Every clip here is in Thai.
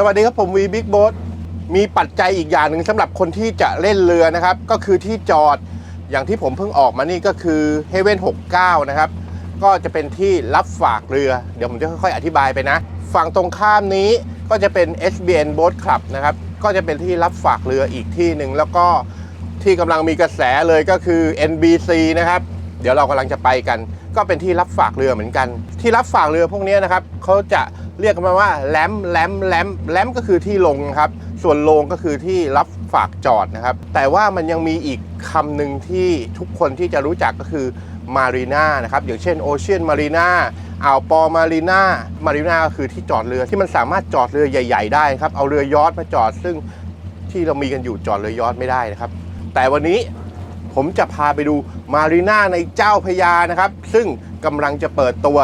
สวัสดีครับผมวีบิ๊กโบ๊ทมีปัจจัยอีกอย่างหนึ่งสำหรับคนที่จะเล่นเรือนะครับ ก็คือที่จอดอย่างที่ผมเพิ่งออกมานี่ก็คือ h e a v e n 69 นะครับ ก็จะเป็นที่รับฝากเรือ เดี๋ยวผมจะค่อยๆ อธิบายไปนะ ฝั่งตรงข้ามนี้ก็จะเป็น SBN Boat Club นะครับ ก็จะเป็นที่รับฝากเรืออีกที่หนึ่งแล้วก็ที่กำลังมีกระแสเลยก็คือ NBC นะครับ เดี๋ยวเรากำลังจะไปกัน ก็เป็นที่รับฝากเรือเหมือนกัน ที่รับฝากเรือพวกนี้นะครับเขาจะ เรียกกันมาว่าแลมแลมแลมแลมก็คือที่ลงครับ ส่วนลงก็คือที่รับฝากจอดนะครับ แต่ว่ามันยังมีอีกคำหนึ่งที่ทุกคนที่จะรู้จักก็คือมารีน่านะครับอย่างเช่นโอเชียนมารีน่าอ่าวปอมารีน่ามารีน่าก็คือที่จอดเรือที่มันสามารถจอดเรือใหญ่ ๆ ได้ครับ เอาเรือยอชต์มาจอด ซึ่งที่เรามีกันอยู่จอดเรือยอชต์ไม่ได้นะครับ แต่วันนี้ผมจะพาไปดูมารีน่าในเจ้าพระยานะครับ ซึ่งกำลังจะเปิดตัว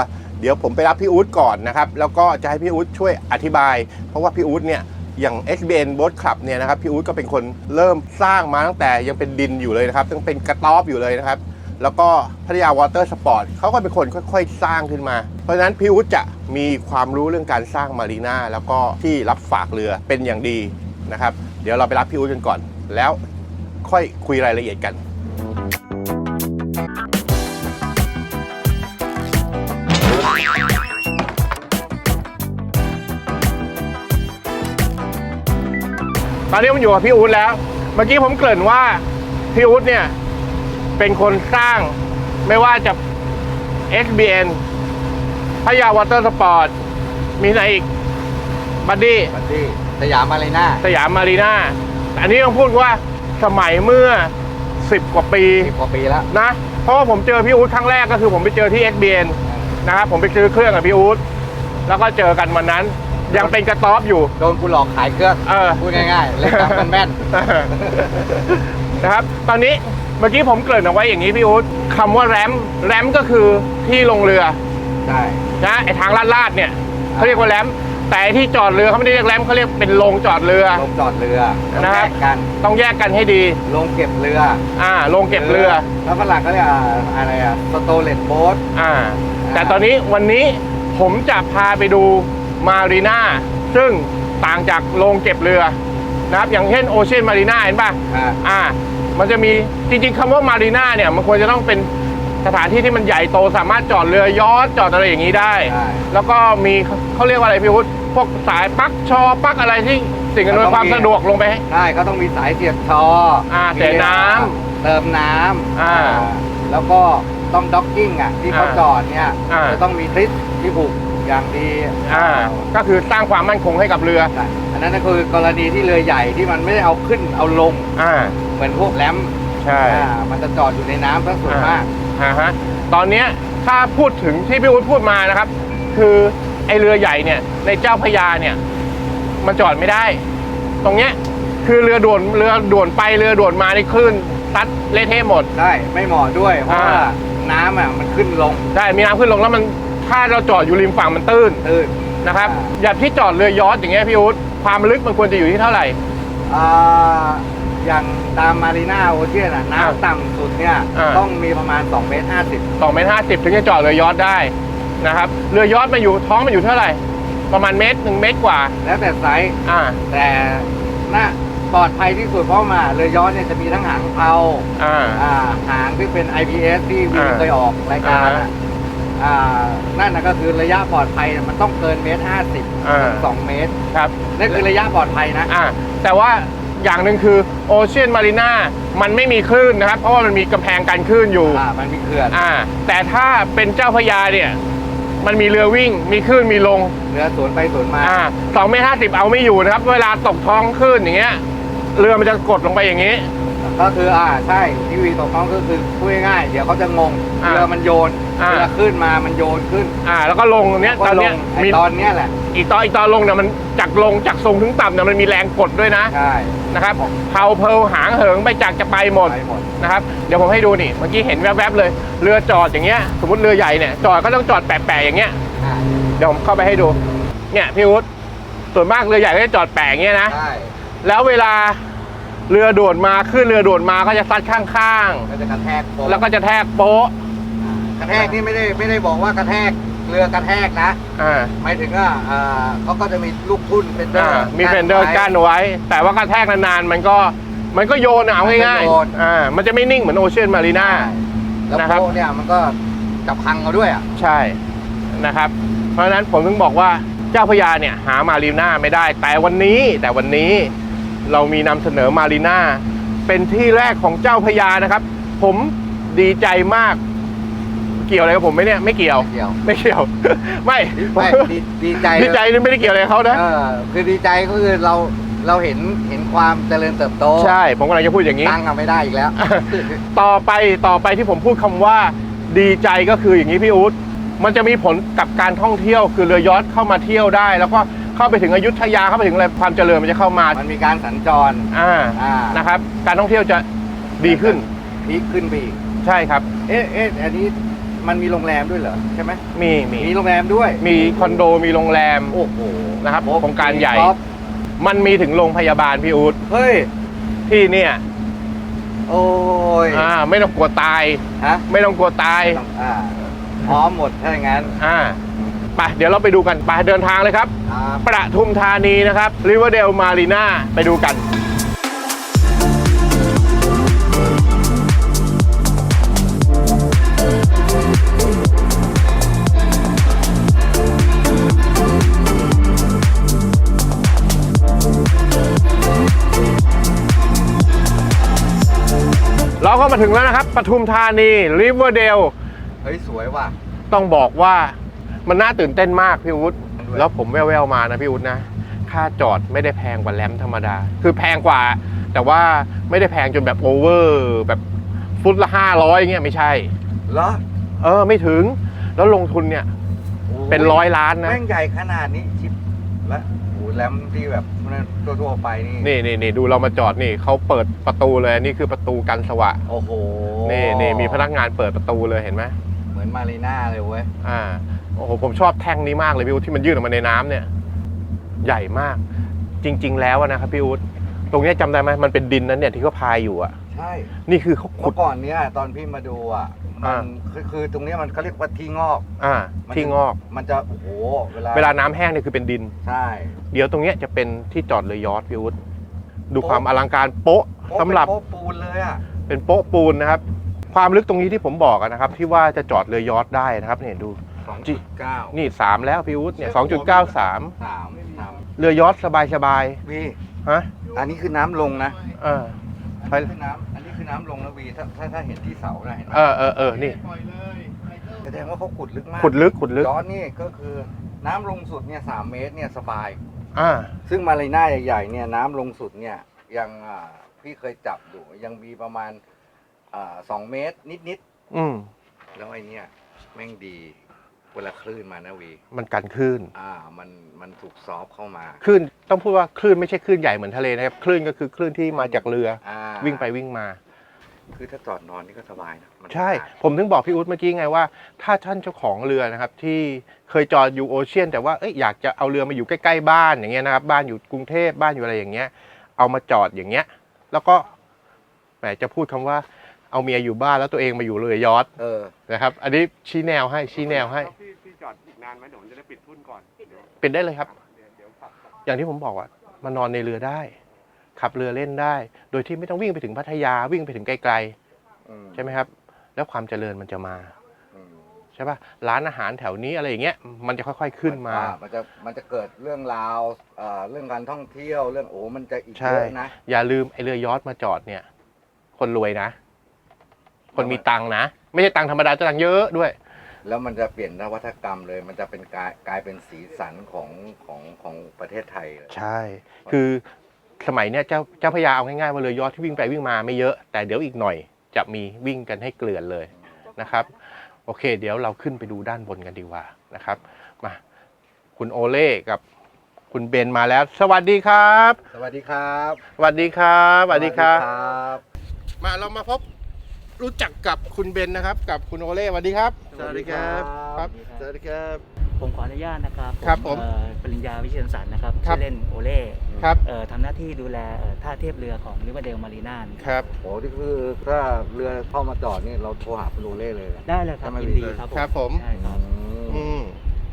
เดี๋ยวผมไปรับพี่อู๊ดก่อนนะครับ แล้วก็จะให้พี่อู๊ดช่วยอธิบาย เพราะว่าพี่อู๊ดเนี่ยอย่าง SBN Boat Club เนี่ยนะครับพี่อู๊ดก็เป็นคนเริ่มสร้างมาตั้งแต่ยังเป็นดินอยู่เลยนะครับยังเป็นกระต๊อบอยู่เลยนะครับ แล้วก็พัทยาวอเตอร์สปอร์ตเขาก็เป็นคนค่อยๆ สร้างขึ้นมา เพราะฉะนั้นพี่อู๊ดจะมีความรู้เรื่องการสร้างมารีนาแล้วก็ที่รับฝากเรือเป็นอย่างดีนะครับ เดี๋ยวเราไปรับพี่อู๊ดกันก่อน แล้วค่อยคุยรายละเอียดกัน ตอนนี้ผมอยู่กับพี่อู๊ดแล้ว เมื่อกี้ผมเกริ่นว่าพี่อู๊ดเนี่ย เป็นคนสร้างไม่ว่าจะ SBN พยาวอเตอร์สปอร์ต มีไหนอีก บัดดี้ บัดดี้สยามมารีน่าสยามมารีนาอันนี้ต้องพูดว่าสมัยเมื่อ 10 กว่าปี สิบกว่าปีแล้ว นะ เพราะว่าผมเจอพี่อู๊ดครั้งแรกก็คือผมไปเจอที่ SBN นะครับผมไปซื้อเครื่องกับพี่อู๊ดแล้วก็เจอกันวันนั้น ยังเป็นกระต๊อบอยู่ โดนกูหลอกขายเครื่องเออ พูดง่ายๆ เล่นตามกันแม่น นะครับ ตอนนี้เมื่อกี้ผมเกริ่นเอาไว้อย่างนี้พี่อู๊ดคำว่าแรมแรมก็คือที่ลงเรือใช่นะไอทางลาดลาดๆเนี่ยเขาเรียกว่าแรมแต่ไอ้ที่จอดเรือเขาไม่ได้เรียกแรมเขาเรียกเป็นโรงจอดเรือ ลงจอดเรือต้องนะคแยรับ กกัน ต้องแยกกันให้ดี ลงเก็บเรืออ่าโรงเก็บเรือ แล้วฝรั่งก็เรียกอะไรอะสโตเลตโบ๊ทอ่า แต่ตอนนี้วันนี้ผมจะพาไปดู มารีนาซึ่งต่างจากโรงเก็บเรือนะครับอย่างเช่นโอเชียนมารีนาเห็นป่ะอ่าอ่ามันจะมีจริงๆคำว่ามารีนาเนี่ยมันควรจะต้องเป็นสถานที่ที่มันใหญ่โตสามารถจอดเรือยอชต์จอดอะไรอย่างนี้ได้ใช่แล้วก็มีเขาเรียกว่าอะไรพี่วุฒิพวกสายปลั๊กชอปลั๊กอะไรที่สิ่งอำนวยความสะดวกลงไปให้ใช่เขาต้องมีสายเสียบชออ่ามีเสียน้เติมน้ำอ่าแล้วก็ต้องด็อกกิ้งอะที่เขาอ่าจอดเนี่ยอ่าจะต้องมีทริสที่ผูก อย่างดีอ่าก็คือสร้างความมั่นคงให้กับเรือใช่อันนั้นก็คือกรณีที่เรือใหญ่ที่มันไม่ได้เอาขึ้นเอาลงอ่าเหมือนพวกแรมใช่อ่ามันจะจอดอยู่ในน้ำซะส่วนมากอ่าฮะตอนเนี้ยถ้าพูดถึงที่พี่วุฒิพูดมานะครับ คือไอเรือใหญ่เนี่ยในเจ้าพระยาเนี่ยมันจอดไม่ได้ ตรงเนี้ยคือเรือด่วนเรือด่วนไปเรือด่วนมาในคลื่นซัดเละเทะหมดใช่ไม่เหมาะด้วยเพราะว่าอ่าน้ำอะมันขึ้นลงใช่มีน้ำขึ้นลงแล้วมัน ถ้าเราจอดอยู่ริมฝั่งมันตื้นตื้นนะครับอ่าอย่างที่จอดเรือยอชต์อย่างเงี้ยพี่วุฒิความลึกมันควรจะอยู่ที่เท่าไหร่ อ่าอย่างตามมารีนาโอเชียนอะอ่าน้ำต่ำสุดเนี่ยอ่า ต้องมีประมาณ2เมตร50 2เมตรห้าสิบถึงจะจอดเรือยอชต์ได้นะครับเรือยอชต์มาอยู่ท้องมันอยู่เท่าไหร่ ประมาณเมตรหนึ่งเมตรกว่าแล้วแต่ไซส์อ่าแต่น่าปลอดภัยที่สุดเพราะมาเรือยอชต์เนี่ยจะมีทั้งหางเพลาอ่า อ่าหางที่เป็น IPS ที่วีอ่า เคยออกรายการอ่าอะ อ่านั่นนะก็คือระยะปลอดภัยเนี่ยมันต้องเกินเมตรห้าสิบอ่า สองเมตรครับ นั่นคือระยะปลอดภัยนะ อ่าแต่ว่าอย่างหนึ่งคือโอเชียนมารีนามันไม่มีคลื่นนะครับ เพราะว่ามันมีกำแพงกันคลื่นอยู่ อ่ามันมีเขื่อนอ่า แต่ถ้าเป็นเจ้าพระยาเนี่ย มันมีเรือวิ่ง มีคลื่น มีลง เรือสวนไปสวนมา อ่าสองเมตรห้าสิบเอาไม่อยู่นะครับ เวลาตกท้องคลื่นอย่างเงี้ย เรือมันจะกดลงไปอย่างนี้ ก็คืออ่าใช่ที่วีตกน้องก็คือพูดง่ายๆเดี๋ยวเขาจะงงอ่าเรือมันโยนอ่า เรือขึ้นมามันโยนขึ้นอ่า แล้วก็ลงเนี้ยก็ตอนลเนี้ยงไอมีตอนเนี้ยแหละอีกตอนอีกตอนลงเนี่ยมันจากลงจากทรงถึงต่ำเนี่ยมันมีแรงกดด้วยนะใช่นะครับเพาเพลหางเหิงไปจากจะไปหมด ไปหมด นะครับเดี๋ยวผมให้ดูนี่เมื่อกี้เห็นแวบๆเลยเรือจอดอย่างเงี้ยสมมติเรือใหญ่เนี่ยจอดก็ต้องจอดแปะๆอย่างเงี้ยอ่าเดี๋ยวผมเข้าไปให้ดูเนี่ยพี่วุฒิส่วนมากเรือใหญ่ก็จะจอดแปะอย่างเงี้ยนะใช่แล้วเวลา เรือด่วนมาขึ้นเรือด่วนมาก็จะซัดข้างก็จะกระแทกโป๊ะๆ แล้วก็จะแทกโป๊ะกระแทกนี่ไม่ได้ไม่ได้บอกว่ากระแทกเรือกระแทกนะอ่าหมายถึงว่าอ่าเขาก็จะมีลูกทุ่นเป็นอ่ามีเฟนเดอร์กั้นเอาไว้ แต่ว่ากระแทกนานๆมันก็มันก็โยนอะเอาง่ายๆอ่ามันจะไม่นิ่งเหมือนโอเชียนมารีนาแล้วนะครับ โป๊ะเนี่ยมันก็จะพังเอาด้วยอะใช่นะครับ เพราะฉะนั้นผมถึงบอกว่าเจ้าพระยาเนี่ยหามารีน่าไม่ได้ แต่วันนี้แต่วันนี้ เรามีนำเสนอมารีน่าเป็นที่แรกของเจ้าพระยานะครับ ผมดีใจมาก เกี่ยวอะไรกับผมไหมเนี่ยไม่เกี่ยว เกี่ยวไม่เกี่ยว ไม่ไม่ดีดีใจดีใจนี่ไม่ได้เกี่ยวอะไรกับเขานะ เออคือดีใจก็คือเราเราเห็นเห็นความเจริญเติบโตใช่ ผมกำลังจะพูดอย่างนี้ ตั้งกันไม่ได้อีกแล้ว ต่อไปต่อไปที่ผมพูดคำว่าดีใจก็คืออย่างนี้พี่อู๊ดมันจะมีผลกับการท่องเที่ยวคือเรือยอชต์เข้ามาเที่ยวได้ แล้วก็ เข้าไปถึงอยุธยาเข้าไปถึงอะไรความเจริญมันจะเข้ามามันมีการสัญจรอ่าอ่านะครับ การท่องเที่ยวจะดีขึ้นพีคขึ้นไปอีกใช่ครับ เอ๊ะเอ๊ะอันนี้มันมีโรงแรมด้วยเหรอใช่ไหมมีมีมีโรงแรมด้วย มีคอนโดมีโรงแรมโอ้โหนะครับโครงการใหญ่มีคอปมันมีถึงโรงพยาบาลพี่อู๊ดเฮ้ยที่เนี่ยโอ้ยอ่าไม่ต้องกลัวตายฮะไม่ต้องกลัวตายต้องอ่าพร้อมหมดถ้าอย่างนั้นอ่า ไปเดี๋ยวเราไปดูกันไปเดินทางเลยครับอ่าประทุมธานีนะครับริเวอร์เดลมารีนาไปดูกันเราก็มาถึงแล้วนะครับปทุมธานีริเวอร์เดล เฮ้ย สวยว่ะ ต้องบอกว่า มันน่าตื่นเต้นมากพี่วุฒิด้วยแล้วผมแว่วๆมานะพี่วุฒินะ ค่าจอดไม่ได้แพงกว่าแรมธรรมดา คือแพงกว่า แต่ว่าไม่ได้แพงจนแบบโอเวอร์แบบฟุตละห้าร้อยเงี้ยไม่ใช่ เหรอเออไม่ถึง แล้วลงทุนเนี่ยโอ้ยเป็นร้อยล้านนะ แม่งใหญ่ขนาดนี้ชิปและโอ้โหแรมที่แบบทั่วๆไปนี่นี่นี่นี่ดูเรามาจอดนี่เขาเปิดประตูเลยนี่คือประตูกันสวะโอ้โหนี่นี่มีพนักงานเปิดประตูเลยเห็นไหมเหมือนมารีน่าเลยเว้ยอ่า โอ้โหผมชอบแท่งนี้มากเลยพี่อุ๊ดที่มันยื่นออกมาในน้ำเนี่ย ใหญ่มาก จริง ๆ แล้วอะนะครับพี่อุ๊ดตรงเนี้ยจำได้ไหมมันเป็นดินนั้นเนี่ยที่เขาพายอยู่อะใช่นี่คือเขาขุเมื่ดอก่อนเนี้ยตอนพี่มาดูอะมัอ่านคือคือตรงเนี้ยมันเขาเรียกว่าที่งอกอ่ามันที่งอก มันจะโอ้โหเวลาเวลาน้ำแห้งเนี่ยคือเป็นดินใช่เดี๋ยวตรงเนี้ยจะเป็นที่จอดเรือยอชต์พี่อุ๊ดดูความอลังการโป๊ะโอ้สำหรับเป็นโป๊ะปูนเลยอะเป็นโป๊ะปูนนะครับ ความลึกตรงนี้ที่ผมบอกอะนะครับ ที่ว่าจะจอดเรือยอชต์ได้นะครับเนี่ยดู สองจุดเก้านี่สามแล้วพี่อุ๊ดเนี่ยสองจุดเก้าสามสามสามเรือยอชต์สบายสบายวีๆฮะอันนี้คือน้ำลงนะเอออันนี้คือน้ำอันนี้คือน้ำลงนะวีถ้าถ้าถ้าเห็นที่เสานะเห็นไหมเออเออเออนี่ แสดงว่าเขาขุดลึกมากขุดลึกขุดลึก ย้อนนี่ก็คือน้ำลงสุดเนี่ยสามเมตรเนี่ยสบาย อ่า ซึ่งมารีน่าใหญ่ๆเนี่ยน้ำลงสุดเนี่ยยังอ่าพี่เคยจับอยู่ยังมีประมาณอ่าสองเมตรนิดอืม ๆ แล้วไอ้เนี่ยแม่งดี เวลาคลื่นมานะวีมันกันคลื่นอ่ามันมันถูกซอฟเข้ามาคลื่นต้องพูดว่าคลื่นไม่ใช่คลื่นใหญ่เหมือนทะเลนะครับคลื่นก็คือคลื่นที่มาจากเรืออ่าวิ่งไปวิ่งมา คือถ้าจอดนอนนี่ก็สบายนะมันใช่สบายผมถึงบอกพี่อุ๊ดเมื่อกี้ไงว่า ถ้าท่านเจ้าของเรือนะครับ ที่เคยจอดอยู่โอเชียน แต่ว่าเอ้ยอยากจะเอาเรือมาอยู่ใกล้ๆบ้านอย่างเงี้ยนะครับบ้านอยู่กรุงเทพบ้านอยู่อะไรอย่างเงี้ย เอามาจอดอย่างเงี้ย แล้วก็แหมจะพูดคำว่าเอาเมียอยู่บ้านแล้วตัวเองมาอยู่เรือยอชต์เออนะครับ อันนี้ชี้แนวให้ชี้แนวให้พี่พี่จอดอีก นานไหมเดี๋ยวผมจะได้ปิดทุ่นก่อนเดี๋ยวเป็นได้เลยครับ เดี๋ยวเดี๋ยวฝากอย่างที่ผมบอกว่ามานอนในเรือได้ ขับเรือเล่นได้ โดยที่ไม่ต้องวิ่งไปถึงพัทยาวิ่งไปถึงไกลอืมๆใช่ไหมครับ แล้วความเจริญมันจะมาอืมใช่ป่ะร้านอาหารแถวนี้อะไรอย่างเงี้ยมันจะค่อยๆขึ้นมา อ่มันจะมันจะเกิดเรื่องราวเอ่อเรื่องการท่องเที่ยวเรื่องโอ้มันจะอีกใช่ เยอะนะ อย่าลืมไอเรือยอชต์มาจอดเนี่ย คนรวยนะ คนมีตังค์นะ ไม่ใช่ตังค์ธรรมดาจะตังค์เยอะด้วย แล้วมันจะเปลี่ยนนวัตกรรมเลย มันจะเป็นกลายกลายเป็นสีสันของของของประเทศไทยเลย ใช่ คือสมัยเนี้ยเจ้าเจ้าพระยาเอาง่ายๆว่าเรือยอชต์ที่วิ่งไปวิ่งมาไม่เยอะ แต่เดี๋ยวอีกหน่อยจะมีวิ่งกันให้เกลื่อนเลยนะครับ โอเค เดี๋ยวเราขึ้นไปดูด้านบนกันดีกว่านะครับ มา คุณโอเล่กับคุณเบนมาแล้ว สวัสดีครับ สวัสดีครับ สวัสดีครับ สวัสดีครับสวัสดีครับมาเรามาพบ รู้จักกับคุณเบนนะครับ กับคุณโอเล่สวัสดีครับ สวัสดีครับ ครับ สวัสดีครับ ผมขออนุญาตนะครับครับผมเอ่อปริญญาวิเชียนสันนะครับครับ ชื่อเล่นโอเล่ครับ เอ่อทำหน้าที่ดูแลเอ่อท่าเทียบเรือของริเวอร์เดลมารีนาครับ โอ้ที่คือถ้าเรือเข้ามาจอดนี่เราโทรหาคุณโอเล่เลยนะ ได้เลยครับทำไมยินดีครับผมครับผม ใช่ครับอืม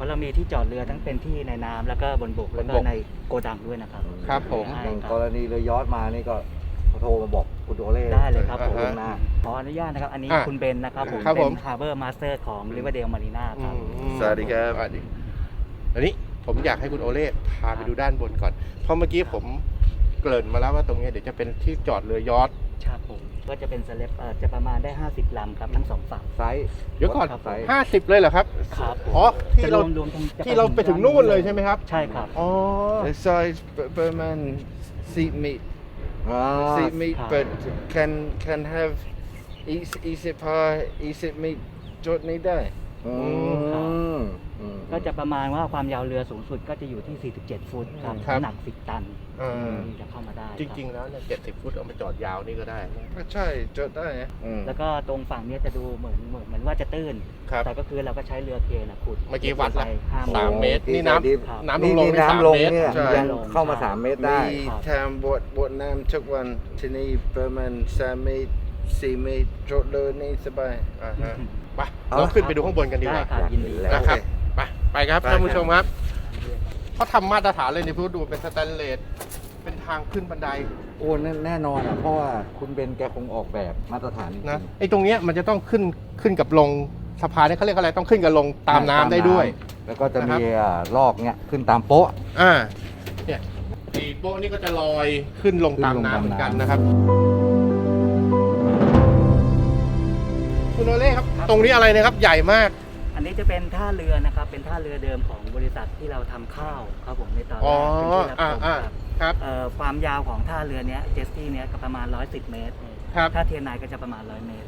ราะเรามีที่จอดเรือทั้งเป็นที่ในน้ำแล้วก็บนบกแล้วก็บนบก ในโกดังด้วยนะครับ ครับผมใช่อย่างครับกรณีเรือยอดมานี่ก็ โทรมาบอกคุณโอเล่ได้เลยครับผมล่วงหน้าขออนุญาตนะครับ อันนี้อะคุณเบนนะครับผม ครับเป็ผนมฮาร์เบอร์มาสเตอร์ของริเวอร์เดลมารีนาครับอืมสวัสดีครับ สวัสดีอันนี้ผมอยากให้คุณโอเล่พาไปดูด้านบนก่อน เพราะเมื่อกี้ผมเกริ่นมาแล้วว่าตรงเนี้ยเดี๋ยวจะเป็นที่จอดเรือยอทครับผม ก็จะเป็นสเลปเอ่อจะประมาณได้ 50 ลำครับ ทั้งสองฝั่ง ไซส์เดี๋ยวก่อน ไซส์ห้าสิบเลยเหรอครับ ครับผมอ๋อ ที่เรา จะรวมๆทั้งจะที่เราไปถึงนู่นเลยใช่ไหมครับ ใช่ครับ อ๋อ The size b- Berman seat meat อ่า seat meat Ah. but can can have eat eat it pie eat it meat จดนี้ได้ อืมอืม ก็จะประมาณว่าความยาวเรือสูงสุดก็จะอยู่ที่ 47 ฟุตครับครับ น้ำหนัก 10 ตันเออที่จะเข้ามาได้จริง ๆ แล้วเนี่ยเจ็ดสิบฟุตเอามาจอดยาวนี่ก็ได้นะก็ใช่จดได้นะอืมๆแล้วก็ตรงฝั่งเนี้ยจะดูเหมือนเหมือนเหมือนว่าจะตื้น ครับ แต่ก็คือเราก็ใช้เรือเครนนะขุดเมื่อกี้วัดละ ไปห้าสามเมตรนี่น้ที่ำน้ำลนี่งลงนี่นี่สามน้ำลงเมตร เนี่ยใช่ ยังเข้ามาสามเมตรได้ มีทำบทบทน้ำทุกวันที่นี่ประมาณสามเมตรสี่เมตรจดเลยนี่สบาย อ่าฮะไปเอาเราละขึ้นไปดูข้างบนกันดีกได้ว่า ครับยินดีแล้วนะครับไป ไปครับไปท่านผู้ครับชมครับเขาทำมาตรฐานเลยในพูดดูเป็นสแตนเลสเป็นทางขึ้นบันไดโอ้แน่แน่นอนอะเพราะว่าคุณเบนแกคงออกแบบมาตรฐานจริงๆนะไอ้ตรงเนี้ยมันจะต้องขึ้นขึ้นกับลงสะพานเนี่ยเขาเรียกอะไรต้องขึ้นกับลงตามน้ำได้ด้วย แล้วก็จะนะครับมีอ่าลอกเนี้ยขึ้นตามโป๊ะอ่าเนี่ยไอ้โป๊ะนี่ก็จะลอยขึ้นลงตามน้ำเหมือนกันนะครับ คุณโอเล่ครับ ตรงนี้อะไรนะครับใหญ่มากอั นนี้จะเป็นท่าเรือนะครับ เป็นท่าเรือเดิมของบริษัทที่เราทำข้าวครับผมในตอนแรอ๋อกเป็นที่รับอ่าชมอ่าครับครับเอ่อความยาวของท่าเรือเนี้ยเจสตี้เนี้ยก็ประมาณ 110 เมตร ครับ ถ้าเทียนไนก็จะประมาณ 100 เมตร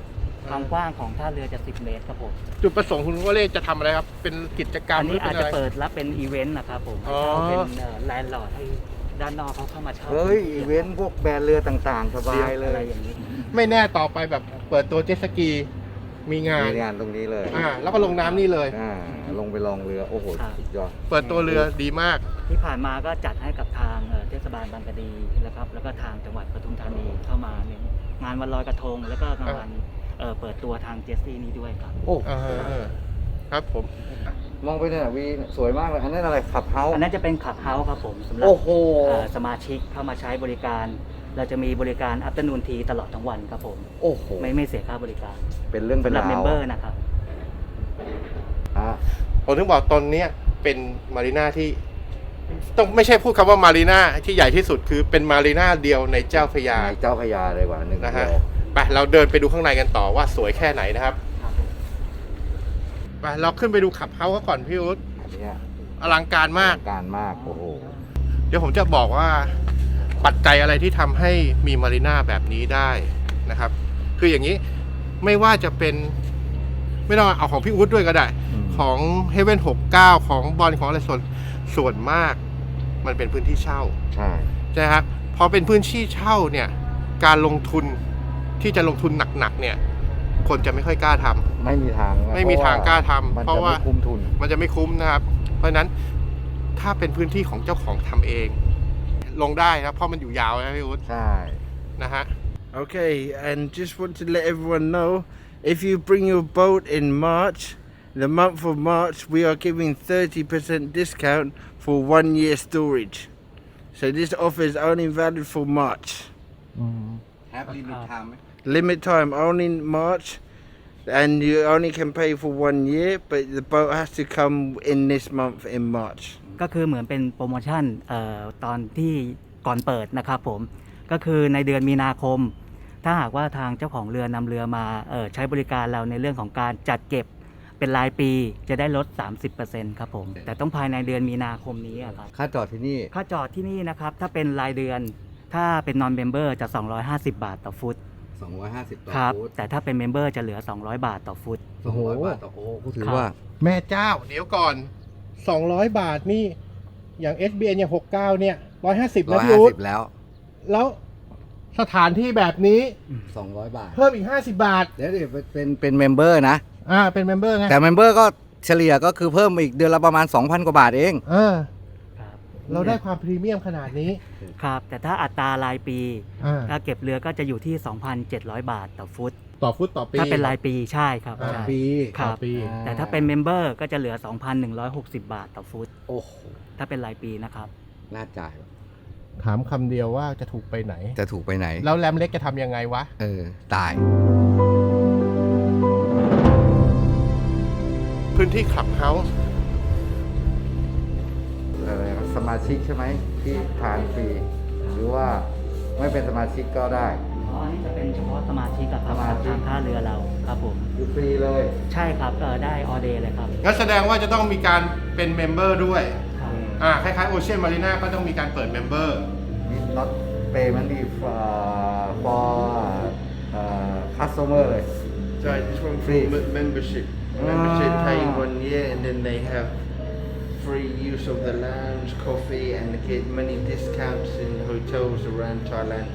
ความกว้างของท่าเรือจะ 10 เมตรครับผมจุดประสงค์คุณโอเล่จะทำอะไรครับ เป็นกิจกรรมอันหรืนี้อเป็อาจนอะจะไร เปิดรับเป็นอีเวนต์นะครับผมอ๋อ เช่าเป็นแลนด์ลอร์ดให้ด้านนอกเขาเข้ามาเช่าเฮ้ยอีเวนต์พวกแบรนด์เรือต่างๆ สบายเลอะไรย อย่างนี้ ไม่แน่ต่อไปแบบเปิดตัวเจ็ตสกี มีงาน มีงานตรงนี้เลยอ่าแล้วก็ลงน้ำนี่เลย อ่าลงไปลองเรือโอ้โหสุดยอด เปิดตัวเรือดีมาก ที่ผ่านมาก็จัดให้กับทางเอ่อเทศบาลบางกะดีนะครับ แล้วก็ทางจังหวัดปทุมธานีเข้ามาเนี่ยงานวันลอยกระทง แล้วก็งานวันเอ่อเปิดตัวทางเจสซี่นี้ด้วยครับ โอ้อ่าฮะครับผม มองไปเนี่ยวีสวยมากเลยอันนั้นอะไรขับเฮาส์อันนั้นจะเป็นขับเฮาส์ครับผมสำหรับโอ้โห เอ่อสมาชิกเข้ามาใช้บริการ เราจะมีบริการอั t เ r อร์นูนทีตลอดทั้งวันครับผมโอ้โหไม่ไม่เสียค่าบริการเป็นเรื่องเป็นสำหรับราวเมมเบอร์นะครับ อะผมถึงบอกตอนเนี้ยเป็นมารีนาที่ ต้องไม่ใช่พูดคำว่ามารีนาที่ใหญ่ที่สุดคือเป็นมารีนาเดียวในเจ้าพระยา ในเจ้าพระยาเลยว่ะหนึ่งนะฮะเดียว ไปเราเดินไปดูข้างในกันต่อว่าสวยแค่ไหนนะครับไปเราขึ้นไปดูขับเฮาส์ก่อนพี่อุ๊ดเนี่ยอลังการมาก การมาก โอ้โห เดี๋ยวผมจะบอกว่า ปัจจัยอะไรที่ทำให้มีมารีนาแบบนี้ได้นะครับ คืออย่างนี้ไม่ว่าจะเป็นไม่ต้องเอาของพี่อุ๊ดด้วยก็ได้อืมของ Heaven 69ของบอลของอะไรส่วนส่วนมากมันเป็นพื้นที่เช่าใช่ใช่ไหมครับพอเป็นพื้นที่เช่าเนี่ย การลงทุนที่จะลงทุนหนักๆเนี่ย คนจะไม่ค่อยกล้าทำไม่มีทางนะไม่มีทางกล้าทำมันเพราะจะว่าไม่คุ้มทุนมันจะไม่คุ้มนะครับ เพราะฉะนั้นถ้าเป็นพื้นที่ของเจ้าของทำเอง ลงได้นะเพราะมันอยู่ยาวนะพี่อุ๊ด ใช่ นะฮะ Okay, and just want to let everyone know if you bring your boat in March, the month of March, we are giving 30% discount for one year storage. So this offer is only valid for March. แฮปปี้มิดไทม์ไหม Limit time only in March, And you only can pay for one year, but the boat has to come in this month in March. ก็คือเหมือนเป็นโปรโมชั่นเอ่อตอนที่ก่อนเปิดนะครับผม ก็คือในเดือนมีนาคม ถ้าหากว่าทางเจ้าของเรือนำเรือมาเอ่อใช้บริการเราในเรื่องของการจัดเก็บเป็นรายปีจะได้ลด 30%ครับผม แต่ต้องภายในเดือนมีนาคมนี้อะครับ ค่าจอดที่นี่ ค่าจอดที่นี่นะครับ ถ้าเป็นรายเดือน ถ้าเป็นนอนเมมเบอร์จะ 250 บาทต่อฟุต 250 ต่อครับ ฟุตแต่ถ้าเป็นเมมเบอร์จะเหลือ 200 บาทต่อฟุต200บาทต่อโอ้ก็ถือครับว่า แม่เจ้า เดี๋ยวก่อน 200 บาทนี่ อย่าง SBN อย่าง69 เนี่ย 150นะพี่อุ๊ด150 แล้ว แล้วสถานที่แบบนี้200 บาท เพิ่มอีก 50 บาท เดี๋ยวเดี๋ยวเป็นเป็นเมมเบอร์นะ อ่า เป็นเมมเบอร์ไงแต่เมมเบอร์ก็เฉลี่ยก็คือเพิ่มอีกเดือนละประมาณ 2,000 กว่าบาทเอง เออครับ เราได้ความพรีเมียมขนาดนี้ ครับ แต่ถ้าอัตรารายปีอ่า ถ้าเก็บเรือก็จะอยู่ที่ 2,700 บาทต่อฟุต ต่อฟุตต่อปีถ้าเป็นรายปีใช่ครับอ่าใช่ ปีครับต่อปีแต่ถ้าเป็นเมมเบอร์ก็จะเหลือ 2,160 บาทต่อฟุต โอ้โหถ้าเป็นรายปีนะครับ น่าจ่ายถามคำเดียวว่าจะถูกไปไหน จะถูกไปไหน แล้วแรมเล็กจะทำยังไงวะ เออ ตาย พื้นที่คลับเฮาส์อะไรนะ สมาชิกใช่ไหมที่ทานฟรีหรือว่าไม่เป็นสมาชิกก็ได้ อ๋ออันนี้จะเป็นเฉพาะสมาชิกอะครับสมาชิก ทางท่าเรือเราครับผม อยู่ฟรีเลยใช่ครับเออได้ออเดย์เลยครับงั้นแสดงว่าจะต้องมีการเป็นเมมเบอร์ด้วย ครับ อ่า คล้ายๆโอเชียนมารีนาก็ต้องมีการเปิดเมมเบอร์ นี่ not payment if uh, for uh, customer เลย So this one for Free. m- membership. Membership Ah. paying one year and then they have free use of the lounge, coffee and they get many discounts in hotels around Thailand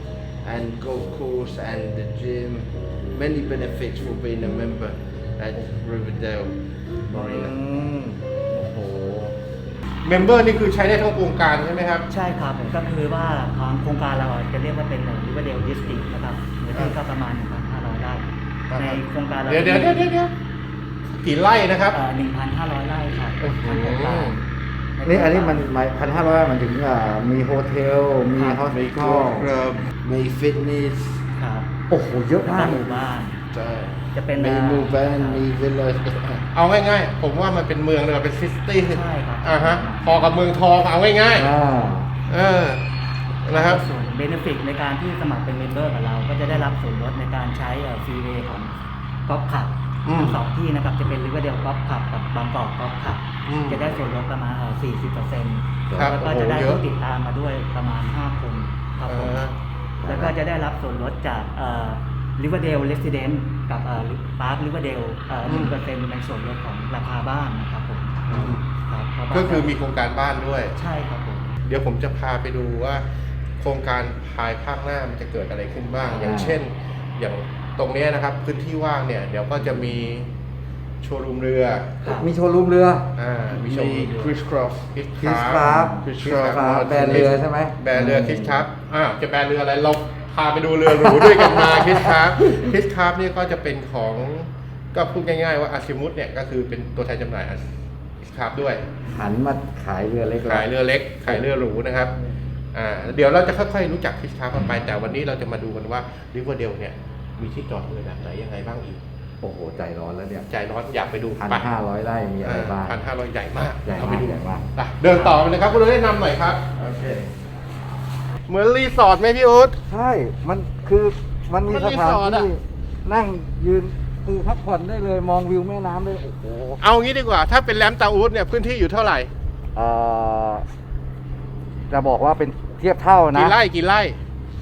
and golf course and the gym. Many benefits for being a member at Riverdale อื Marina. มโอ้โหเมมเบอร์นี่คือใช้ได้ทั้งโครงการใช่ไหมครับ ใช่ครับก็คือว่าทางโครงการเราจะเรียกว่าเป็น Riverdale District นะครับเนื้อที่ก็ประมาณ1,500ไร่อ่าในโครงการเรา เดี๋ยวเดี๋ยวเดี๋ยวเดี๋ยวเดี๋ยว กี่ไร่นะครับเอ่อ1,500ไร่ครับโอ้โหทางโครงการนี่อันนี้มันหมายพันห้าร้อยมันถึงอ่ามีโฮเทล มีครับฮอส May พิทอล golf club, May fitness. ครับโอ้โห เยอะแล้วมาก็กหมู่บ้าน So, จะเป็น May อ่า Mulvan, May villas. เอาง่ายๆ ผมว่ามันเป็นเมืองเลยเป็นซิตี้ใช่ครับอ่าฮะ พอกับเมืองทองเอาง่ายอ่า ๆ เออ นะครับ ส่วนเบนฟิตในการที่สมัครเป็นเมมเบอร์กับเรา ก็จะได้รับส่วนลดในการใช้ฟรีเวย์ของกอล์ฟขับอืม ทั้งสองที่นะครับจะเป็นริเวอร์เดลกอล์ฟขับกับบางกอกกอล์ฟขับอืมจะได้ส่วนลดประมาณเอ่อ40เปอร์เซ็นต์ครับแล้วก็โอ้โหจะได้เยอะ ผู้ติดตามมาด้วยประมาณ 5 คนครับผมเออแล้วก็จะได้รับส่วนลดจากริเวอร์เดลเรสซิเดนต์กับพาร์คริเวอร์เดลหนึ่งเปอร์เซ็นต์ในส่วนลดของราคาบ้านนะครับผมครับเพราะว่าก็คือมีโครงการบ้านด้วย ใช่ครับผม เดี๋ยวผมจะพาไปดูว่า โครงการภายภาคหน้ามันจะเกิดอะไรขึ้นบ้าง อย่างเช่น อย่าง ตรงเนี้ยนะครับพื้นที่ว่างเนี่ยเดี๋ยวก็จะมีโชว์รูมเรือครับมีโชว์รูมเรืออ่ามีโชว์รูม May Crisscross. คิด Kiss Club Kiss Kiss Club Club แบรนด์เรือใช่ไหมแบรนด์เรือคิดครับอ่าจะแบรนด์เรืออะไรเราพาไปดูเรือหรูด้วยกันมาคิดครับคิดครับนี่ก็จะเป็นของก็พูดง่ายๆว่าอาชิมุตเนี่ยก็คือเป็นตัวแทนจำหน่ายคิดครับด้วย หันมาขายเรือเล็กแล้วขายเรือเล็ก ขายเรือหรูนะครับอ่าเดี๋ยวเราจะค่อยๆรู้จักคิสคาร์กันไป แต่วันนี้เราจะมาดูกันว่าริเวอร์เดลเนี่ย มีที่จอดเรือแบบไหนยังไงบ้างอีก โอ้โห ใจร้อนแล้วเนี่ยใจร้อนอยากไปดูพันไปห้าร้อยไร่มีอะไรบ้างพันห้าร้อยใหญ่มากใหญ่มากเอาไปดูใหญ่มากไปเดินต่อไปเลยครับคุณเราได้นำหน่อยครับ Okay. เหมือนรีสอร์ทไหมพี่อุ๊ดใช่ มันคือมันมีมันสรีถานสอร์ทอะที่นั่งยืนคือพักผ่อนได้เลยมองวิวแม่น้ำได้โอ้โหเอางี้ดีกว่า ถ้าเป็นแรมตาอูดเนี่ยพื้นที่อยู่เท่าไหร่เอ่อจะบอกว่าเป็นเทียบเท่านะกี่ไร่กี่ไร่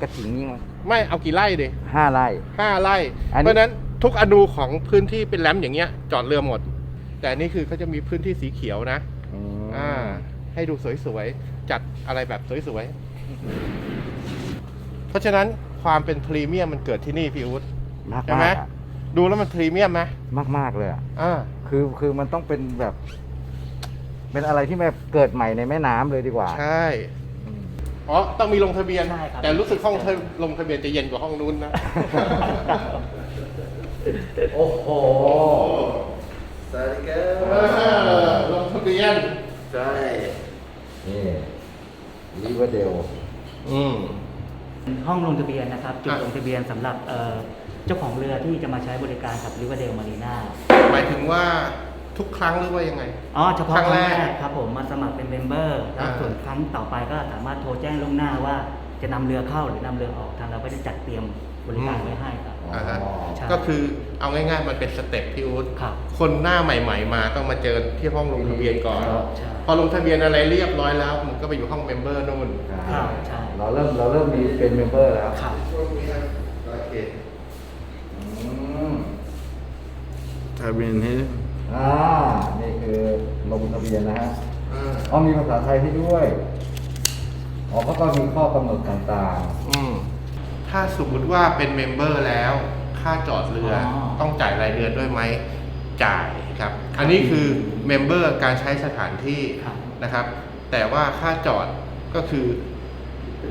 กระถิ่งนี่ ไม่เอากี่ไร่ดิห้าไร่ ห้าไร่ อันนี้ เพราะฉะนั้นทุกอนูของพื้นที่เป็นแรมอย่างเงี้ย จอดเรือหมด แต่นี่คือเขาจะมีพื้นที่สีเขียวนะอืมอ่าให้ดูสวยๆ จัดอะไรแบบสวยๆ เพราะฉะนั้นความเป็นพรีเมียมมันเกิดที่นี่พี่อุ๊ด มากใช่ไหม มากอะดูแล้วมันพรีเมียมไหมมากมากเลยอะอ่า คือคือมันต้องเป็นแบบ เป็นอะไรที่แบบเกิดใหม่ในแม่น้ำเลยดีกว่า ใช่ อืมอ๋อ ต้องมีลงทะเบียน ใช่ครับ แต่รู้สึกห้องลงทะเบียนจะเย็นกว่าห้องนู้นนะ โอ้โหเออลงทะเบียนนี่ริเวอร์เดลอืม ห้องลงทะเบียนนะครับจุดอะลงทะเบียนสำหรับเอ่อเจ้าของเรือที่จะมาใช้บริการกับริเวอร์เดลมารีนาหมายถึงว่า ทุกครั้งหรือว่ายังไง อ๋อเฉพาะคครั้รั้งงแรแรกกครับผมมาสมัครเป็นเมมเบอร์แล้วอ่าส่วนครั้งต่อไปก็สามารถโทรแจ้งล่วงหน้าว่า จะนำเรือเข้าหรือนำเรือออกทางเราก็จะจัดเตรียมบริการไว้ให้ครับอ่าฮะใช่ก็คือเอาง่ายๆ มันเป็นสเต็ปพี่อุ๊ดครับคนหน้าใหม่ๆ มาต้องมาเจอที่ห้องลงทะเบียนก่อนใช่พอลงทะเบียนอะไรเรียบร้อยแล้วมันก็ไปอยู่ห้องเมมเบอร์นู่นครับใช่เราเริ่มเราเริ่มมีเป็นเมมเบอร์แล้วครับโอเคอืม Type in here. อ่า นี่คือลงทะเบียนนะฮะอ่าอ๋อมีภาษาไทยให้ด้วย อ๋อก็ต้องมีข้อกำหนดต่าง อืมถ้าสมมุติว่าเป็นเมมเบอร์แล้ว ค่าจอดเรือออ ต้องจ่ายรายเดือนด้วยไหมจ่ายครับ อันนี้คือเมมเบอร์การใช้สถานที่ครับ นะครับ แต่ว่าค่าจอดก็คือ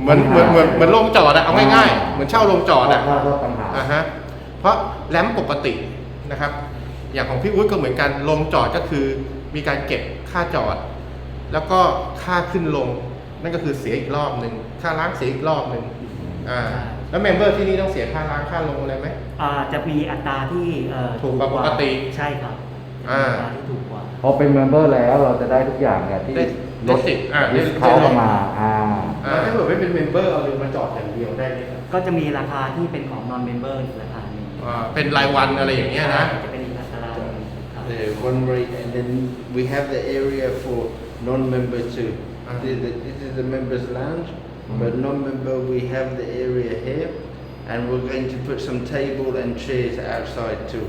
เหมือนเหมือนเหมือนเหมือนโรงจอดอะเอาง่ายๆ เหมือนเช่าโรงจๆอดอะค่ารถต่างหากอ่าฮะเพเพราะแรมปกตินะครับ อย่างของพี่อุ้ยก็เหมือนกันลงจอดก็คือ มีการเก็บค่าจอด แล้วก็ค่าขึ้นลงนั่นก็คือเสียอีกรอบหนึ่งค่าล้างเสียอีกรอบหนึ่งอ่าแล้วเมมเบอร์ที่นี่ต้องเสียค่าล้างค่าลงอะไรไหมอ่าจะมีอัตราที่เอ่อถูกกว่าปกติใช่ครับอ่าอัตราที่ถูกกว่าพอเป็นเมมเบอร์แล้วเราจะได้ทุกอย่างเนี่ยที่ได้ลได้ดสิทธิ์อ่าได้ดิสเขาได้ลดมาอ่าอ่าถ้าเกิดไม่เป็นเมมเบอร์เอาเรือมาจอดอย่างเดียวได้ไหมครับก็จะมีราคาที่เป็นของ non member อีกราคาหนึ่งอ่าเป็นรายวันอะไรอย่างเงี้ยนะ The one rate, and then we have the area for non-member too. Ah. This, is the, this is the members' lounge, but non-member we have the area here, and we're going to put some table and chairs outside too.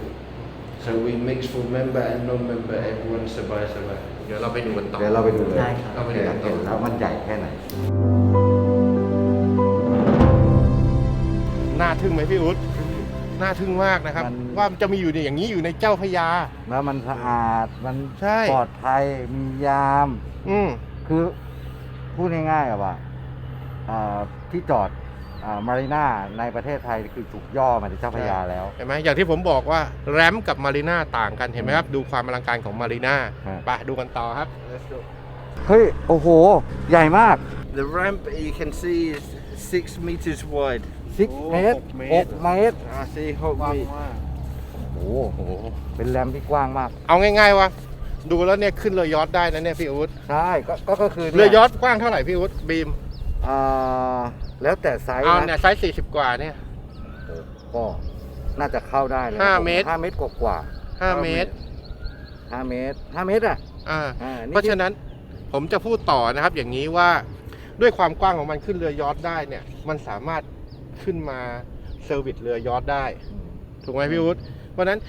So we mix for member and non-member. Everyone survive, survive. เดี๋ยวเราไปดูกันต่อ เดี๋ยวเราไปดูเลย ได้ครับ เราไปดู อยา กั ก นต่ เห็ อน แล้วมันใหญ่แค่ไหน น่าทึ่งไหมพี่อุ๊ด น่าทึ่งมากนะครับ มัน ว่ามันจะมีอยู่ในอย่างนี้อยู่ในเจ้าพระยา แล้วมันสะอาดมันใช่ ปลอดภัยมียาม อืม คือพูดง่ายๆอะว่าอ่าที่จอดมารีนาในประเทศไทยคือถูกย่อมาจากเจ้าพระยาแล้ว เห็นไหมอย่างที่ผมบอกว่าแรมกับมารีนาต่างกันเห็นไหมครับ ดูความอลังการของมารีนาฮะไปดูกันต่อครับ Let's go เฮ้ย โอ้โห ใหญ่มาก The ramp you can see is six meters wide. 6เมตรหกเมตร6เมตร I see hot meat. โอ้โห เป็นแรมที่กว้างมาก เอาง่ายๆว่าดูแล้วเนี่ยขึ้นเรือยอชต์ได้นะเนี่ยพี่อุ๊ดใช่ก็ก็ก็คือนี่เรือยอชต์กว้างเท่าไหร่พี่อุ๊ดบีมอ่าแล้วแต่ไซส์เอาเนี่นะยไซส์40กว่าเนี่ยก็น่าจะเข้าได้เลยห้านะผเมตรห้าเมตรกว่า5เมตรๆห้าเมตรห้าเมตรอะอ่าอ่านี่เพราะฉะนั้นผมจะพูดต่อนะครับอย่างนี้ว่าด้วยความกว้างของมันขึ้นเรือยอชต์ได้เนี่ย มันสามารถ ขึ้นมาเซอร์วิสเรือยอชต์ได้อืมถูกไหมพี่วุฒิเพราะฉะนั้น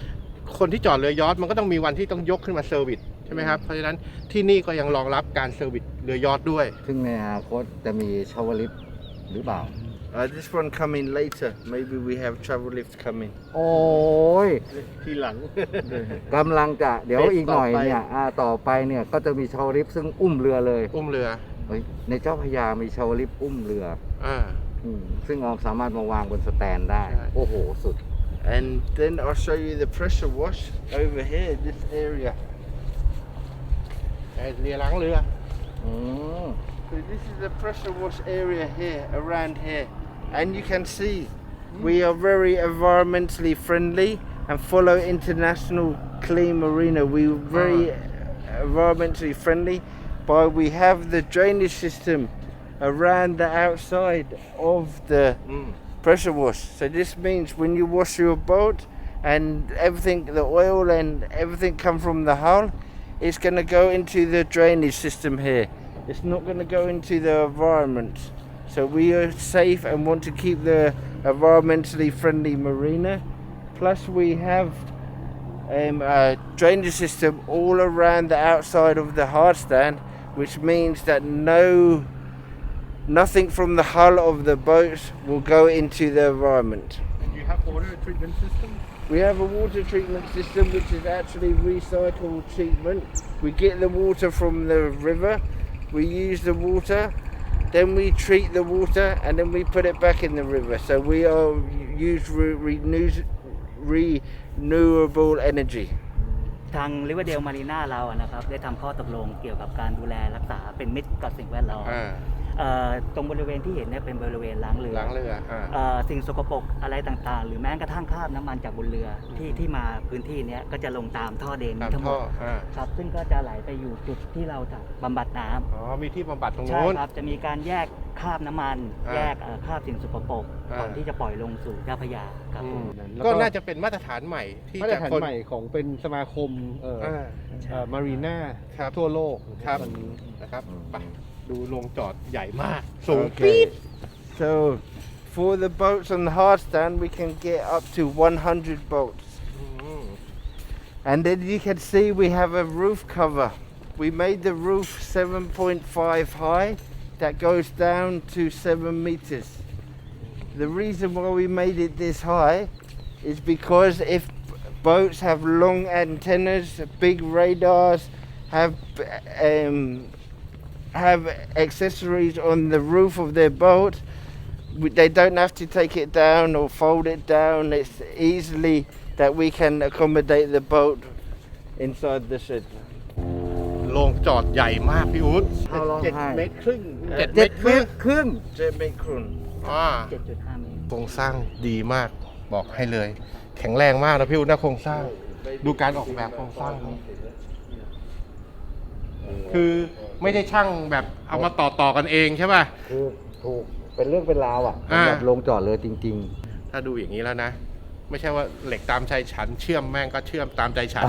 คนที่จอดเรือยอชต์มันก็ต้องมีวันที่ต้องยกขึ้นมาเซอร์วิสใช่ไหมครับเพราะฉะนั้นที่นี่ก็ยังรองรับการเซอร์วิสเรือยอชต์ด้วย ซึ่งในอนาคตจะมีชาวลิฟต์หรือเปล่า Uh, this one coming later. Maybe we have travel lift coming. โอ้ยทีหลัง กำลังจะเดี๋ยวเฟสอีกหน่อยต่อไปเนี่ยอ่าต่อไปเนี่ยก็จะมีชาวลิฟต์ซึ่งอุ้มเรือเลย อุ้มเรือเฮ้ยในเจ้าพระยามีชาวลิฟต์อุ้มเรือ อ่าอืม ซึ่งเราสามารถมาวางบนสแตนได้ ใช่ โอ้โห สุด And then I'll show you the pressure wash over here, this area. ไอ้เรือล้างเรือ อืม So this is the pressure wash area here, around here. And you can see we are very environmentally friendly and follow international clean marina. We're very environmentally friendly, but we have the drainage system around the outside of the อืม pressure wash. So this means when you wash your boat and everything, the oil and everything come from the hull, it's going to go into the drainage system here. It's not going to go into the environment. So we are safe and want to keep the environmentally friendly marina. Plus we have um, a drainage system all around the outside of the hardstand, which means that no nothing from the hull of the boats will go into the environment. you have water treatment system We have a water treatment system which is actually recycled treatment. We get the water from the river, we use the water, then we treat the water and then we put it back in the river. So we are use re- renew- renewable energy. ทางริเวอร์เดลมารีนาเราอะนะครับ ได้ทำข้อตกลงเกี่ยวกับการดูแลรักษาเป็นมิตรกับสิ่งแวดล้อม อ่า เอ่อตรงบริเวณที่เห็นเนี่ยเป็นบริเวณล้างเรือล้างเรืออ่า เอ่อสิ่งสกปรกอะไรต่างๆ หรือแม้กระทั่งคราบน้ำมันจากบนเรือที่ที่มาพื้นที่เนี้ยก็จะลงตามท่อเดนตามทั้งหมท่อดอ่าครับซึ่งก็จะไหลไปอยู่จุดที่เราจะบำบัดน้ำอ๋อมีที่บำบัดตรงใช่นู้น ครับจะมีการแยกคราบน้ำมัน อ่าแยกเอ่อคราบสิ่งสกปรกอ่า ก่อนที่จะปล่อยลงสู่เจ้าพระยาครับอืผมมก็น่าจะเป็นมาตรฐานใหม่ที่มาตรจะฐานคนใหม่ของเป็นสมาคมเอ่ออ่าเอ่อมารีนาครับทั่วโลกครับ ตอนนี้ นะครับอืมไป ดูโรงจอดใหญ่มาก สูง Okay. ปี๊ด So for the boats on the hard stand, we can get up to 100 boats. อืม And then you can see we have a roof cover. We made the roof 7.5 high that goes down to 7 meters. The reason why we made it this high is because if boats have long antennas, big radars, have um, have accessories on the roof of their boat, we- they don't have to take it down or fold it down. It's easily that we can accommodate the boat inside the shed. โรงจอดใหญ่มากพี่อุ๊ด How long เจ็ด high? เมตรครึ่งเจ็ดเมเจ็ตดรคเมรึ่งตรครึ่ง Jet Macron. อ่า7.5เมตรโครงสร้างดีมากบอกให้เลย แข็งแรงมากนะพี่อุ๊ดนะโครงสร้าง ดูการออกแบบโครงสร้างเขา คือไม่ได้ช่างแบบเอามาต่อต่อๆกันเองใช่ป่ะ คือถูกเป็นเรื่องเป็นราวอะอ่า แบบลงจอดเลยจริง ถ้าดูอย่างนี้แล้วนะ ไม่ใช่ว่าเหล็กตามใจฉัน เชื่อมแม่งก็เชื่อมตามใจฉัน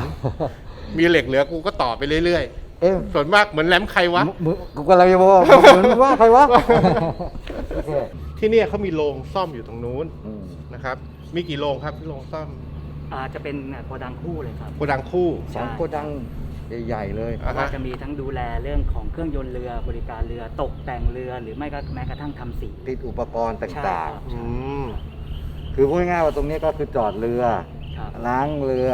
มีเหล็กเหลือกูก็ต่อไปเรื่อยๆเอ๊ะๆ ส่วนมากเหมือนแหลมใครวะ มึงกูกำลังจะบอกว่าเหมือนว่าใครวะโอเคที่เนี่ยเขามีโรงซ่อมอยู่ตรงนู้นอืม นะครับ มีกี่โรงครับโรงซ่อมอ่าจะเป็นโกดังคู่เลยครับ โกดังคู่ สองโกดัง ใหญ่ๆเลยอ่าฮะก็จะมีทั้งดูแลเรื่องของเครื่องยนต์เรือบริการเรือตกแต่งเรือหรือไม่ก็แม้กระทั่งทำสี ติดอุปกรณ์ใช่ต่างครับอืมๆคือพูดง่ายๆว่าตรงนี้ก็คือจอดเรือ ครับล้างเรือ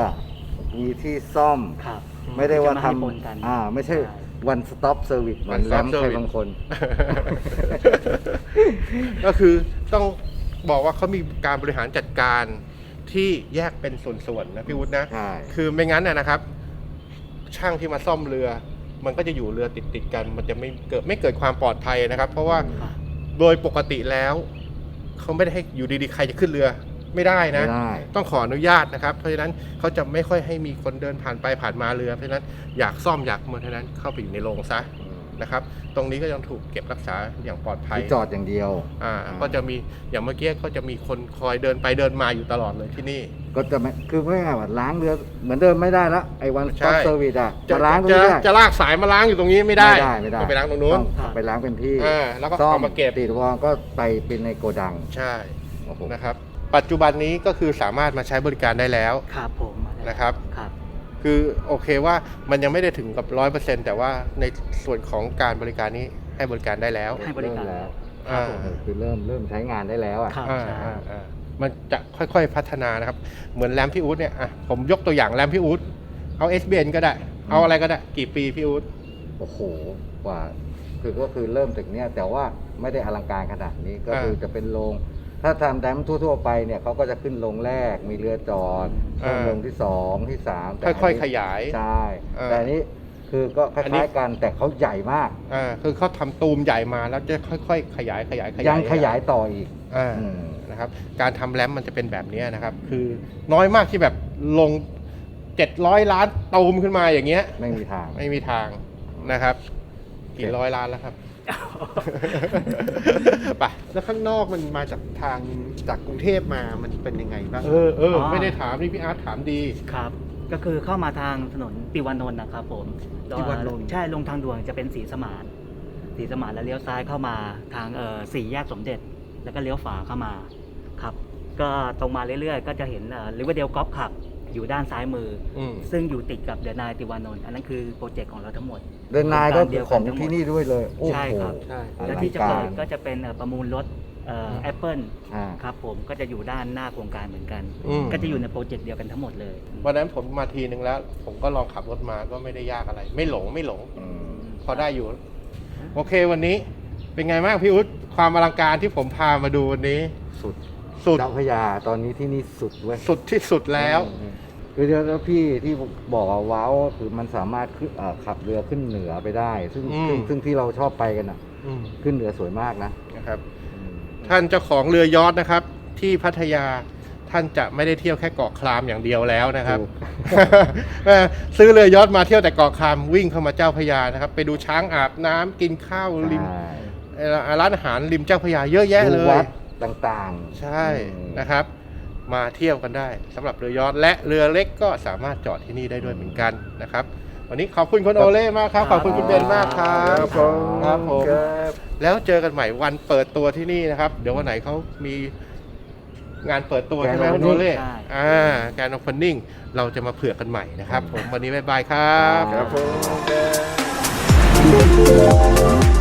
มีที่ซ่อม ครับ ไม่ได้ว่าจะทให้ปนกันำอ่า ไม่ใช่ ใช่ one stop service เหมือน One แร stop มใคร service บางคน ก็คือต้องบอกว่าเขามีการบริหารจัดการที่แยกเป็นส่วนๆนะพี่วุฒินะ ใช่ คือไม่งั้นนะนะครับ ช่างที่มาซ่อมเรือ มันก็จะอยู่เรือติดๆกัน มันจะไม่เกิดไม่เกิดความปลอดภัยนะครับ เพราะว่าครับโดยปกติแล้วเขาไม่ได้ให้อยู่ดีๆใครจะขึ้นเรือไม่ได้นะไม่ได้ต้องขออนุญาตนะครับ เพราะฉะนั้นเขาจะไม่ค่อยให้มีคนเดินผ่านไปผ่านมาเรือ เพราะฉะนั้นอยากซ่อมอยากมาเท่านั้นเข้าไปอยู่ในโรงซะ นะครับ ตรงนี้ก็ยังถูกเก็บรักษาอย่างปลอดภัย ที่จอดอย่างเดียวอ่า ก็จะมีอย่างเมื่อกี้ก็จะมีคนคอยเดินไปเดินมาอยู่ตลอดเลยที่นี่ ก็จะไม่คือไม่ง่ายว่าล้างเรือเหมือนเดิมไม่ได้ละไอ้ one ใช่ stop service อะจะมาล้างตรงจะนี้ได้ จะลากสายมาล้างอยู่ตรงนี้ไม่ได้ไม่ได้ไม่ได้ต้องไปล้างตรงนู้น ต้องไปล้างเป็นที่อ่าแล้วก็ซ่อเอามาเก็บ ติดวอลก็ไปเป็นในโกดังใช่โอ้โหนะครับ ปัจจุบันนี้ก็คือสามารถมาใช้บริการได้แล้วครับผมนะครับ ครับ คือโอเคว่ามันยังไม่ได้ถึงกับร้อยเปอร์เซ็นแต่ว่าในส่วนของการบริการนี้ให้บริการได้แล้วให้บริการ เมแล้วอ่าเออคือเริ่มเริ่มใช้งานได้แล้วอะ ครับอ่าใช่ อ่าอ่ามันจะค่อยๆพัฒนานะครับ เหมือนแรมพี่อู๊ดเนี่ยอะผมยกตัวอย่างแรมพี่อู๊ดเอา SBN ก็ได้ เอาอะไรก็ได้ กี่ปีพี่อู๊ด โอ้โห กว่า คือก็คือเริ่มจากเนี้ยแต่ว่าไม่ได้อลังการขนาดนี้ ก็คือจะเป็นโรง ถ้าทำแดมทั่ว ๆ ไปเนี่ยเขาก็จะขึ้นโรงแรก มีเรือจอดอ่าโรงที่สองที่สามแต่ค่อยนๆนี้ขยาย ใช่อ่าแต่อันนี้คือก็คอันนี้ ล้ายๆกันแต่เขาใหญ่มาก อ่าคือเขาทำตูมใหญ่มาแล้วจะค่อยๆ ขยายขยายขยายยังขยายต่ออีกอ่า อืม นะครับการทำแรมมันจะเป็นแบบนี้นะครับ คือน้อยมากที่แบบลง 700 ล้านตูมขึ้นมาอย่างเงี้ย ไม่มีทาง ไม่มีทางนะครับ กี่ร้อยล้านแล้วครับ ไปแล้วข้างนอกมันมาจากทางจากกรุงเทพมามันเป็นยังไงบ้างเออเออไม่ได้ถามนี่พี่อาร์ตถามดี ครับ ก็คือเข้ามาทางถนนติวานนท์นะครับผมติวานนท์ใช่ลงทางด่วนจะเป็นสีสมานสีสมานแล้วเลี้ยวซ้ายเข้ามาทางเอ่อสี่แยกสมเด็จ แล้วก็เลี้ยวฝาเข้ามาครับ ก็ตรงมาเรื่อยๆ ก็จะเห็นริเวอร์เดลกอล์ฟขับ อยู่ด้านซ้ายมือออืมซึ่งอยู่ติดกับเดนายติวานนท์อันนั้นคือโปรเจกต์ของเราทั้งหมดเดินนายก็โครงการเดีคืยอวของกันทั้งหมดที่นี่ด้วยเลย โอ้ใช่โห ครับ ใช่อและลังที่จะกาเปิรดก็จะเป็นเอ่อประมูลรถแอปเปิลอ่า ครับผมก็จะอยู่ด้านหน้าโครงการเหมือนกัน อืม ก็จะอยู่ในโปรเจกต์เดียวกันทั้งหมดเลย วันนั้นผมมาทีนึงแล้ว ผมก็ลองขับรถมาก็ไม่ได้ยากอะไร ไม่หลงไม่หลง อืม พอได้อยู่ โอเควันนี้เป็นไงบ้างพี่อุ๊ดความอลังการที่ผมพามาดูวันนี้ สุดสุดเจ้าพระยาตอนนี้ที่นี่สุดเว้ยสุดที่สุดแล้ว อืม คือเดี๋ยวแล้วพี่ที่บอกว่าว้าวก็คือมันสามารถขึ้นเอ่อขับเรือขึ้นเหนือไปได้ ซึ่งอืม ซึ่งซึ่งที่เราชอบไปกันอะ อืมขึ้นเหนือสวยมากนะนะครับอืมท่านเจ้าของเรือยอทนะครับ ที่พัทยาท่านจะไม่ได้เที่ยวแค่เกาะครามอย่างเดียวแล้วนะครับ ถูก เออซื้อเรือยอทมาเที่ยวแต่เกาะครามวิ่งเข้ามาเจ้าพระยานะครับ ไปดูช้างอาบน้ำกินข้าวริมใช่เอ่อร้านอาหารริมเจ้าพระยาเยอะแยะเลดูย วัดต่างๆใช่อืมนะครับ มาเที่ยวกันได้สำหรับเรือยอทและเรือเล็กก็สามารถจอดที่นี่ได้ด้วยเหมือนกันนะครับ วันนี้ขอบคุณคุณโอเล่มากครับขอบคุณคุณเบนมากครับครับผมครับแล้วเจอกันใหม่วันเปิดตัวที่นี่นะครับ เดี๋ยววันไหนเขามีงานเปิดตัวใช่ไหม Grand คุณโอเล่ใช่อ่าการโอเพนนิ่งเราจะมาเผื่อกันใหม่นะครับ ผมวันนี้บ๊ายบายครับครับผ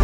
ม